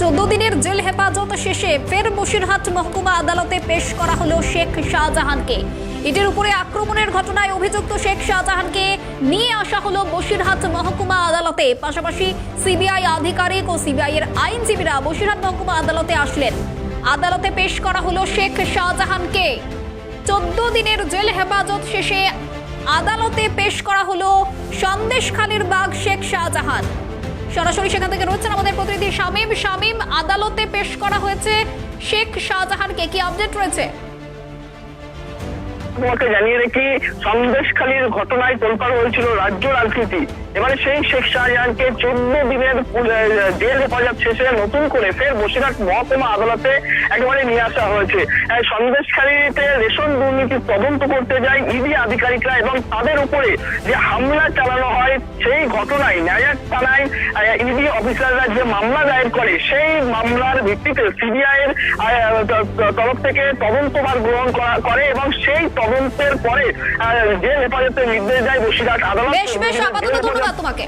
চোদ্দ দিনের জেল হেফাজত শেষে ফের বসিরহাট মহকুমা আদালতে পেশ করা হলো শেখ শাহজাহানকে। ইটের উপরে আক্রমণের ঘটনায় অভিযুক্ত শেখ শাহজাহানকে নিয়ে আসা হলো বসিরহাট মহকুমা আদালতে। পাশাপাশি সিবিআই আধিকারিক ও সিবিআই এর আইনজীবীরা বসিরহাট মহকুমা আদালতে আসলেন। আদালতে পেশ করা হলো শেখ শাহজাহানকে। চোদ্দ দিনের জেল হেফাজত শেষে আদালতে পেশ করা হলো সন্দেশখালীর বাগ শেখ শাহজাহান। সরাসরি সেখান থেকে রয়েছেন আমাদের প্রতিনিধি শামীম। শামীম, আদালতে পেশ করা হয়েছে শেখ শাহজাহানকে। কি আপডেট রয়েছে? তোমাকে জানিয়ে রেখি সন্দেশখালীর ঘটনায় তোলপাড় হয়েছিল রাজ্য রাজনীতি। এবারে সেই শেখ শাহজাহানকে চোদ্দ দিনের জেল হেফাজত শেষে নতুন করে ফের বসিরহাট মহকুমা আদালতে একেবারে নিয়ে আসা হয়েছে। সন্দেশখালীতে রেশন দুর্নীতির তদন্ত করতে যায় ইডি আধিকারিকরা এবং তাদের উপরে যে হামলা চালানো হয় সেই ঘটনায় ন্যায়াক থানায় ইডি অফিসাররা যে মামলা দায়ের করে সেই মামলার ভিত্তিতে সিবিআই এর তরফ থেকে তদন্তভার গ্রহণ করা- করে এবং সেই তদন্তের পরে যে জেল হেফাজতের নির্দেশ দেয় বসিরহাট আদালত বেশ বেশ আপাতত ধন্যবাদ তোমাকে।